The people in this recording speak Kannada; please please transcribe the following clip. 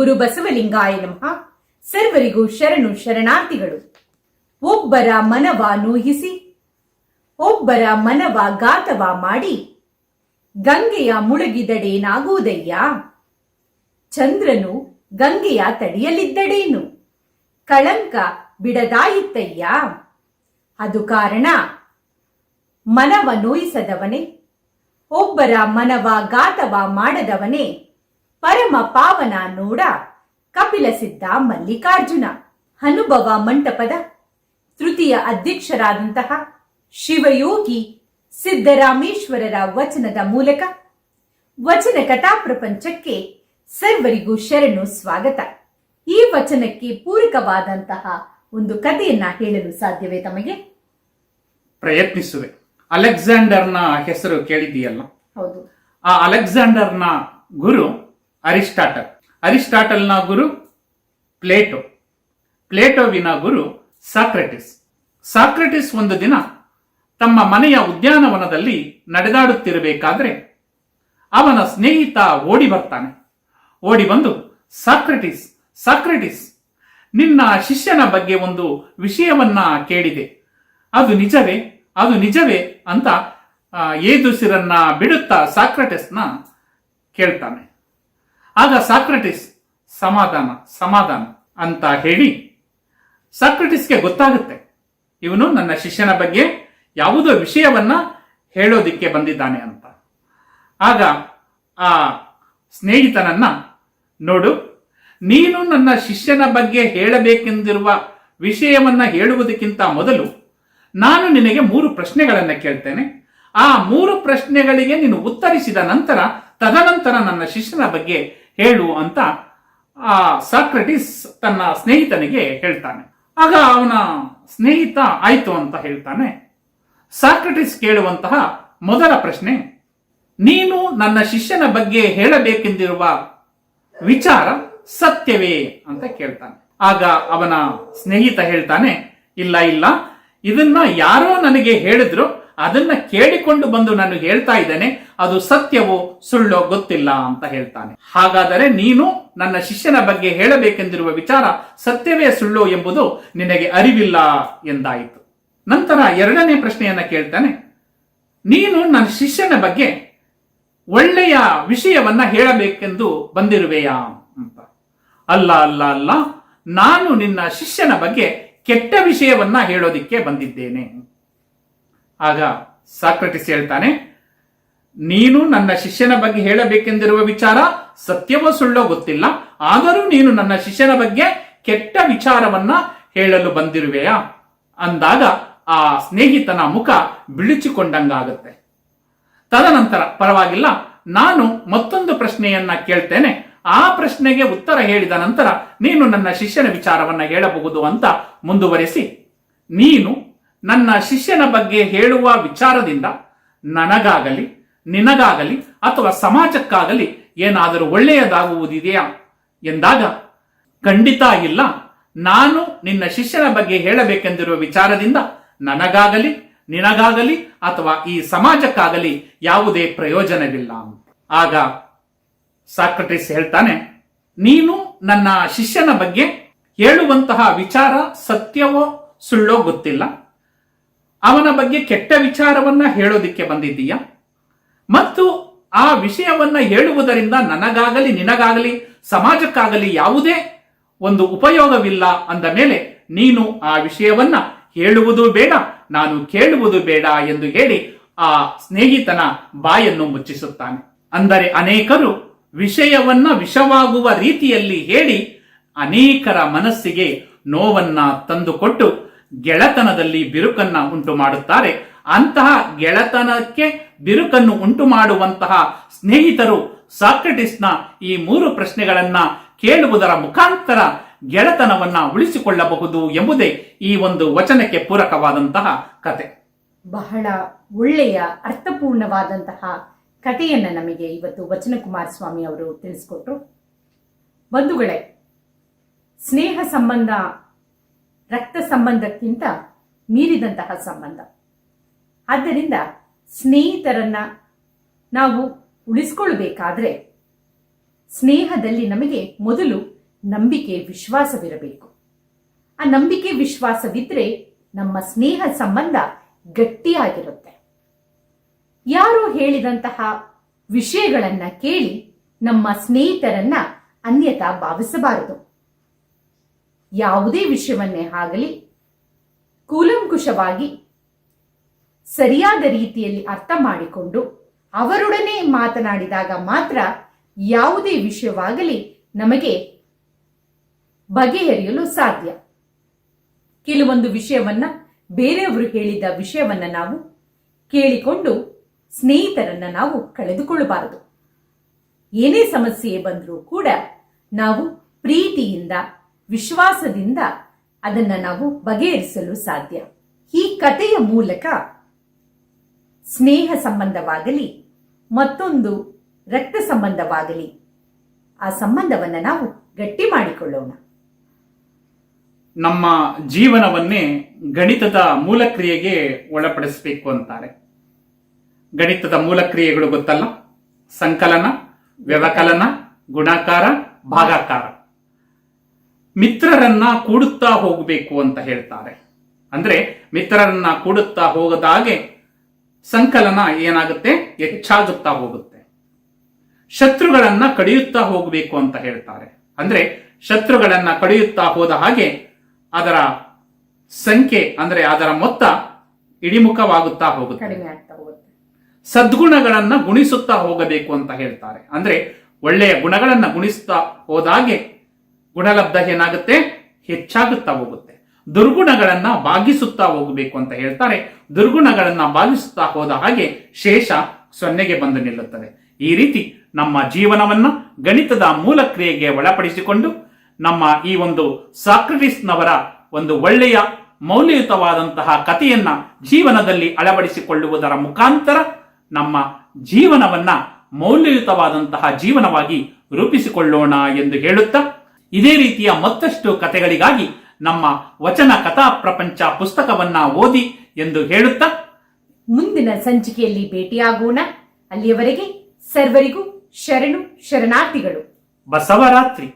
ಗುರು ಬಸವಲಿಂಗಾಯ ನಮಃ. ಸರ್ವರಿಗೂ ಶರಣು ಶರಣಾರ್ಥಿಗಳು. ಒಬ್ಬರ ಮನವ ನೂಹಿಸಿ ಒಬ್ಬರ ಮನವ ಗಾತವ ಮಾಡಿ, ಗಂಗೆಯ ಮುಳುಗಿದಡೇನಾಗುವುದಯ್ಯ? ಚಂದ್ರನು ಗಂಗೆಯ ತಡೆಯಲ್ಲಿದ್ದಡೇನು? ಕಳಂಕ ಬಿಡದಾಯಿತಯ್ಯ ಅದು ಕಾರಣ, ಮನವ ನೋಯಿಸದವನೇ, ಒಬ್ಬರ ಮನವ ಗಾತವ ಮಾಡದವನೇ ಪರಮ ಪಾವನ ನೋಡ ಕಪಿಲ ಸಿದ್ಧ ಮಲ್ಲಿಕಾರ್ಜುನ ಅನುಭವ ಮಂಟಪದ ತೃತೀಯ ಅಧ್ಯಕ್ಷರಾದಂತಹ ಶಿವಯೋಗಿ ಸಿದ್ದರಾಮೇಶ್ವರರ ವಚನದ ಮೂಲಕ ವಚನ ಕಥಾ ಪ್ರಪಂಚಕ್ಕೆ ಸರ್ವರಿಗೂ ಶರಣು ಸ್ವಾಗತ. ಈ ವಚನಕ್ಕೆ ಪೂರಕವಾದಂತಹ ಒಂದು ಕಥೆಯನ್ನ ಹೇಳಲು ಸಾಧ್ಯವೇ ತಮಗೆ? ಪ್ರಯತ್ನಿಸುವೆ. ಅಲೆಕ್ಸಾಂಡರ್ನ ಹೆಸರು ಕೇಳಿದೀಯಲ್ಲ ಹೌದು. ಆ ಅಲೆಕ್ಸಾಂಡರ್ನ ಗುರು ಅರಿಸ್ಟಾಟಲ್. ಅರಿಸ್ಟಾಟಲ್ನ ಗುರು ಪ್ಲೇಟೋ. ಪ್ಲೇಟೋವಿನ ಗುರು ಸಾಕ್ರೆಟಿಸ್. ಸಾಕ್ರೆಟಿಸ್ ಒಂದು ದಿನ ತಮ್ಮ ಮನೆಯ ಉದ್ಯಾನವನದಲ್ಲಿ ನಡೆದಾಡುತ್ತಿರಬೇಕಾದ್ರೆ ಅವನ ಸ್ನೇಹಿತ ಓಡಿ ಬರ್ತಾನೆ. ಓಡಿ ಬಂದು, ಸಾಕ್ರೆಟಿಸ್ ಸಾಕ್ರೆಟಿಸ್, ನಿನ್ನ ಶಿಷ್ಯನ ಬಗ್ಗೆ ಒಂದು ವಿಷಯವನ್ನ ಕೇಳಿದೆ. ಅದು ನಿಜವೇ ಅದು ನಿಜವೇ ಅಂತ ಏದುಸಿರನ್ನ ಬಿಡುತ್ತಾ ಸಾಕ್ರೆಟಿಸ್ನ ಕೇಳ್ತಾನೆ. ಆಗ ಸಾಕ್ರೆಟಿಸ್, ಸಮಾಧಾನ ಸಮಾಧಾನ ಅಂತ ಹೇಳಿ ಸಾಕ್ರೆಟಿಸ್ಗೆ ಗೊತ್ತಾಗುತ್ತೆ. ಇವನು ನನ್ನ ಶಿಷ್ಯನ ಬಗ್ಗೆ ಯಾವುದೋ ವಿಷಯವನ್ನ ಹೇಳೋದಿಕ್ಕೆ ಬಂದಿದ್ದಾನೆ ಅಂತ. ಆಗ ಆ ಸ್ನೇಹಿತನನ್ನ ನೋಡು, ನೀನು ನನ್ನ ಶಿಷ್ಯನ ಬಗ್ಗೆ ಹೇಳಬೇಕೆಂದಿರುವ ವಿಷಯವನ್ನ ಹೇಳುವುದಕ್ಕಿಂತ ಮೊದಲು ನಾನು ನಿನಗೆ ಮೂರು ಪ್ರಶ್ನೆಗಳನ್ನು ಕೇಳ್ತೇನೆ. ಆ ಮೂರು ಪ್ರಶ್ನೆಗಳಿಗೆ ನೀನು ಉತ್ತರಿಸಿದ ನಂತರ ತದನಂತರ ನನ್ನ ಶಿಷ್ಯನ ಬಗ್ಗೆ ಹೇಳು ಅಂತ ಆ ಸಾಕ್ರಟಿಸ್ ತನ್ನ ಸ್ನೇಹಿತನಿಗೆ ಹೇಳ್ತಾನೆ. ಆಗ ಅವನ ಸ್ನೇಹಿತ ಆಯ್ತು ಅಂತ ಹೇಳ್ತಾನೆ. ಸಾಕ್ರಟಿಸ್ ಕೇಳುವಂತಹ ಮೊದಲ ಪ್ರಶ್ನೆ, ನೀನು ನನ್ನ ಶಿಷ್ಯನ ಬಗ್ಗೆ ಹೇಳಬೇಕೆಂದಿರುವ ವಿಚಾರ ಸತ್ಯವೇ ಅಂತ ಕೇಳ್ತಾನೆ. ಆಗ ಅವನ ಸ್ನೇಹಿತ ಹೇಳ್ತಾನೆ, ಇಲ್ಲ ಇಲ್ಲ, ಇದನ್ನ ಯಾರೋ ನನಗೆ ಹೇಳಿದ್ರು ಅದನ್ನ ಕೇಳಿಕೊಂಡು ಬಂದು ನಾನು ಹೇಳ್ತಾ ಇದ್ದೇನೆ, ಅದು ಸತ್ಯವೋ ಸುಳ್ಳೋ ಗೊತ್ತಿಲ್ಲ ಅಂತ ಹೇಳ್ತಾನೆ. ಹಾಗಾದರೆ ನೀನು ನನ್ನ ಶಿಷ್ಯನ ಬಗ್ಗೆ ಹೇಳಬೇಕೆಂದಿರುವ ವಿಚಾರ ಸತ್ಯವೇ ಸುಳ್ಳೋ ಎಂಬುದು ನಿನಗೆ ಅರಿವಿಲ್ಲ ಎಂದಾಯಿತು. ನಂತರ ಎರಡನೇ ಪ್ರಶ್ನೆಯನ್ನ ಕೇಳ್ತಾನೆ, ನೀನು ನನ್ನ ಶಿಷ್ಯನ ಬಗ್ಗೆ ಒಳ್ಳೆಯ ವಿಷಯವನ್ನ ಹೇಳಬೇಕೆಂದು ಬಂದಿರುವೆಯಾ ಅಂತ. ಅಲ್ಲ ಅಲ್ಲ ಅಲ್ಲ, ನಾನು ನಿನ್ನ ಶಿಷ್ಯನ ಬಗ್ಗೆ ಕೆಟ್ಟ ವಿಷಯವನ್ನ ಹೇಳೋದಿಕ್ಕೆ ಬಂದಿದ್ದೇನೆ. ಆಗ ಸಾಕ್ರಟಿಸ್ ಹೇಳ್ತಾನೆ, ನೀನು ನನ್ನ ಶಿಷ್ಯನ ಬಗ್ಗೆ ಹೇಳಬೇಕೆಂದಿರುವ ವಿಚಾರ ಸತ್ಯವೋ ಸುಳ್ಳೋ ಗೊತ್ತಿಲ್ಲ, ಆದರೂ ನೀನು ನನ್ನ ಶಿಷ್ಯನ ಬಗ್ಗೆ ಕೆಟ್ಟ ವಿಚಾರವನ್ನ ಹೇಳಲು ಬಂದಿರುವೆಯಾ? ಅಂದಾಗ ಆ ಸ್ನೇಹಿತನ ಮುಖ ಬಿಳಿಚಿಕೊಂಡಂಗಾಗುತ್ತೆ. ತದನಂತರ ಪರವಾಗಿಲ್ಲ, ನಾನು ಮತ್ತೊಂದು ಪ್ರಶ್ನೆಯನ್ನ ಕೇಳ್ತೇನೆ. ಆ ಪ್ರಶ್ನೆಗೆ ಉತ್ತರ ಹೇಳಿದ ನಂತರ ನೀನು ನನ್ನ ಶಿಷ್ಯನ ವಿಚಾರವನ್ನ ಹೇಳಬಹುದು ಅಂತ ಮುಂದುವರೆಸಿ, ನೀನು ನನ್ನ ಶಿಷ್ಯನ ಬಗ್ಗೆ ಹೇಳುವ ವಿಚಾರದಿಂದ ನನಗಾಗಲಿ, ನಿನಗಾಗಲಿ ಅಥವಾ ಸಮಾಜಕ್ಕಾಗಲಿ ಏನಾದರೂ ಒಳ್ಳೆಯದಾಗುವುದಿದೆಯಾ? ಎಂದಾಗ, ಖಂಡಿತ ಇಲ್ಲ. ನಾನು ನಿನ್ನ ಶಿಷ್ಯನ ಬಗ್ಗೆ ಹೇಳಬೇಕೆಂದಿರುವ ವಿಚಾರದಿಂದ ನನಗಾಗಲಿ, ನಿನಗಾಗಲಿ ಅಥವಾ ಈ ಸಮಾಜಕ್ಕಾಗಲಿ ಯಾವುದೇ ಪ್ರಯೋಜನವಿಲ್ಲ. ಆಗ ಸಾಕ್ರಟಿಸ್ ಹೇಳ್ತಾನೆ, ನೀನು ನನ್ನ ಶಿಷ್ಯನ ಬಗ್ಗೆ ಹೇಳುವಂತಹ ವಿಚಾರ ಸತ್ಯವೋ ಸುಳ್ಳೋ ಗೊತ್ತಿಲ್ಲ. ಅವನ ಬಗ್ಗೆ ಕೆಟ್ಟ ವಿಚಾರವನ್ನ ಹೇಳೋದಿಕ್ಕೆ ಬಂದಿದ್ದೀಯಾ? ಮತ್ತು ಆ ವಿಷಯವನ್ನ ಹೇಳುವುದರಿಂದ ನನಗಾಗಲಿ ನಿನಗಾಗಲಿ ಸಮಾಜಕ್ಕಾಗಲಿ ಯಾವುದೇ ಒಂದು ಉಪಯೋಗವಿಲ್ಲ ಅಂದ ಮೇಲೆ ನೀನು ಆ ವಿಷಯವನ್ನ ಹೇಳುವುದು ಬೇಡ, ನಾನು ಕೇಳುವುದು ಬೇಡ ಎಂದು ಹೇಳಿ ಆ ಸ್ನೇಹಿತನ ಬಾಯನ್ನು ಮುಚ್ಚಿಸುತ್ತಾನೆ. ಅಂದರೆ ಅನೇಕರು ವಿಷಯವನ್ನ ವಿಷವಾಗುವ ರೀತಿಯಲ್ಲಿ ಹೇಳಿ ಅನೇಕರ ಮನಸ್ಸಿಗೆ ನೋವನ್ನ ತಂದುಕೊಟ್ಟು ಗೆಳತನದಲ್ಲಿ ಬಿರುಕನ್ನ ಉಂಟು ಮಾಡುತ್ತಾರೆ. ಅಂತಹ ಗೆಳತನಕ್ಕೆ ಬಿರುಕನ್ನು ಉಂಟು ಮಾಡುವಂತಹ ಸ್ನೇಹಿತರು ಸಾಕ್ರೆಟಿಸ್ನ ಈ ಮೂರು ಪ್ರಶ್ನೆಗಳನ್ನ ಕೇಳುವುದರ ಮುಖಾಂತರ ಗೆಳತನವನ್ನ ಉಳಿಸಿಕೊಳ್ಳಬಹುದು ಎಂಬುದೇ ಈ ಒಂದು ವಚನಕ್ಕೆ ಪೂರಕವಾದಂತಹ ಕತೆ. ಬಹಳ ಒಳ್ಳೆಯ, ಅರ್ಥಪೂರ್ಣವಾದಂತಹ ಕಥೆಯನ್ನ ನಮಗೆ ಇವತ್ತು ವಚನ ಕುಮಾರಸ್ವಾಮಿ ಅವರು ತಿಳಿಸ್ಕೊಟ್ರು. ಬಂಧುಗಳೇ, ಸ್ನೇಹ ಸಂಬಂಧ ರಕ್ತ ಸಂಬಂಧಕ್ಕಿಂತ ಮೀರಿದಂತಹ ಸಂಬಂಧ. ಆದ್ದರಿಂದ ಸ್ನೇಹಿತರನ್ನ ನಾವು ಉಳಿಸ್ಕೊಳ್ಬೇಕಾದ್ರೆ ಸ್ನೇಹದಲ್ಲಿ ನಮಗೆ ಮೊದಲು ನಂಬಿಕೆ, ವಿಶ್ವಾಸವಿರಬೇಕು. ಆ ನಂಬಿಕೆ, ವಿಶ್ವಾಸವಿದ್ರೆ ನಮ್ಮ ಸ್ನೇಹ ಸಂಬಂಧ ಗಟ್ಟಿಯಾಗಿರುತ್ತೆ. ಯಾರೋ ಹೇಳಿದಂತಹ ವಿಷಯಗಳನ್ನ ಕೇಳಿ ನಮ್ಮ ಸ್ನೇಹಿತರನ್ನ ಅನ್ಯತಾ ಭಾವಿಸಬಾರದು. ಯಾವುದೇ ವಿಷಯವನ್ನೇ ಆಗಲಿ ಕೂಲಂಕುಷವಾಗಿ ಸರಿಯಾದ ರೀತಿಯಲ್ಲಿ ಅರ್ಥ ಮಾಡಿಕೊಂಡು ಅವರೊಡನೆ ಮಾತನಾಡಿದಾಗ ಮಾತ್ರ ಯಾವುದೇ ವಿಷಯವಾಗಲಿ ನಮಗೆ ಬಗೆಹರಿಯಲು ಸಾಧ್ಯ. ಕೆಲವೊಂದು ವಿಷಯವನ್ನ ಬೇರೆಯವರು ಹೇಳಿದ ವಿಷಯವನ್ನ ನಾವು ಕೇಳಿಕೊಂಡು ಸ್ನೇಹಿತರನ್ನ ನಾವು ಕಳೆದುಕೊಳ್ಳಬಾರದು. ಏನೇ ಸಮಸ್ಯೆ ಬಂದರೂ ಕೂಡ ನಾವು ಪ್ರೀತಿಯಿಂದ ವಿಶ್ವಾಸದಿಂದ ಅದನ್ನ ನಾವು ಬಗೆಹರಿಸಲು ಸಾಧ್ಯ. ಈ ಕಥೆಯ ಮೂಲಕ ಸ್ನೇಹ ಸಂಬಂಧವಾಗಲಿ, ಮತ್ತೊಂದು ರಕ್ತ ಸಂಬಂಧವಾಗಲಿ, ಆ ಸಂಬಂಧವನ್ನು ನಾವು ಗಟ್ಟಿ ಮಾಡಿಕೊಳ್ಳೋಣ. ನಮ್ಮ ಜೀವನವನ್ನೇ ಗಣಿತದ ಮೂಲಕ್ರಿಯೆಗೆ ಒಳಪಡಿಸಬೇಕು ಅಂತಾರೆ. ಗಣಿತದ ಮೂಲಕ್ರಿಯೆಗಳು ಗೊತ್ತಲ್ಲ? ಸಂಕಲನ, ವ್ಯವಕಲನ, ಗುಣಾಕಾರ, ಭಾಗಾಕಾರ. ಮಿತ್ರರನ್ನ ಕೂಡುತ್ತಾ ಹೋಗಬೇಕು ಅಂತ ಹೇಳ್ತಾರೆ. ಅಂದ್ರೆ ಮಿತ್ರರನ್ನ ಕೂಡುತ್ತಾ ಹೋಗದಾಗೆ ಸಂಕಲನ ಏನಾಗುತ್ತೆ? ಹೆಚ್ಚಾಗುತ್ತಾ ಹೋಗುತ್ತೆ. ಶತ್ರುಗಳನ್ನ ಕಡಿಯುತ್ತಾ ಹೋಗಬೇಕು ಅಂತ ಹೇಳ್ತಾರೆ. ಅಂದ್ರೆ ಶತ್ರುಗಳನ್ನ ಕಡಿಯುತ್ತಾ ಹೋದ ಹಾಗೆ ಅದರ ಸಂಖ್ಯೆ ಅಂದ್ರೆ ಅದರ ಮೊತ್ತ ಇಳಿಮುಖವಾಗುತ್ತಾ ಹೋಗುತ್ತೆ. ಹೋಗುತ್ತೆ. ಸದ್ಗುಣಗಳನ್ನ ಗುಣಿಸುತ್ತಾ ಹೋಗಬೇಕು ಅಂತ ಹೇಳ್ತಾರೆ. ಅಂದ್ರೆ ಒಳ್ಳೆಯ ಗುಣಗಳನ್ನ ಗುಣಿಸುತ್ತಾ ಹೋದಾಗೆ ಗುಣಲಬ್ಧ ಏನಾಗುತ್ತೆ? ಹೆಚ್ಚಾಗುತ್ತಾ ಹೋಗುತ್ತೆ. ದುರ್ಗುಣಗಳನ್ನ ಭಾಗಿಸುತ್ತಾ ಹೋಗಬೇಕು ಅಂತ ಹೇಳ್ತಾರೆ. ದುರ್ಗುಣಗಳನ್ನ ಭಾಗಿಸುತ್ತಾ ಹೋದ ಹಾಗೆ ಶೇಷ ಸೊನ್ನೆಗೆ ಬಂದು ನಿಲ್ಲುತ್ತದೆ. ಈ ರೀತಿ ನಮ್ಮ ಜೀವನವನ್ನ ಗಣಿತದ ಮೂಲ ಕ್ರಿಯೆಗೆ ಒಳಪಡಿಸಿಕೊಂಡು ನಮ್ಮ ಈ ಒಂದು ಸಾಕ್ರಟಿಸ್ನವರ ಒಂದು ಒಳ್ಳೆಯ ಮೌಲ್ಯಯುತವಾದಂತಹ ಕಥೆಯನ್ನ ಜೀವನದಲ್ಲಿ ಅಳವಡಿಸಿಕೊಳ್ಳುವುದರ ಮುಖಾಂತರ ನಮ್ಮ ಜೀವನವನ್ನ ಮೌಲ್ಯಯುತವಾದಂತಹ ಜೀವನವಾಗಿ ರೂಪಿಸಿಕೊಳ್ಳೋಣ ಎಂದು ಹೇಳುತ್ತಾ ಇದೇ ರೀತಿಯ ಮತ್ತಷ್ಟು ಕಥೆಗಳಿಗಾಗಿ ನಮ್ಮ ವಚನ ಕಥಾ ಪ್ರಪಂಚ ಪುಸ್ತಕವನ್ನ ಓದಿ ಎಂದು ಹೇಳುತ್ತಾ ಮುಂದಿನ ಸಂಚಿಕೆಯಲ್ಲಿ ಭೇಟಿಯಾಗೋಣ. ಅಲ್ಲಿಯವರೆಗೆ ಸರ್ವರಿಗೂ ಶರಣು ಶರಣಾರ್ಥಿಗಳು. ಬಸವರಾತ್ರಿ.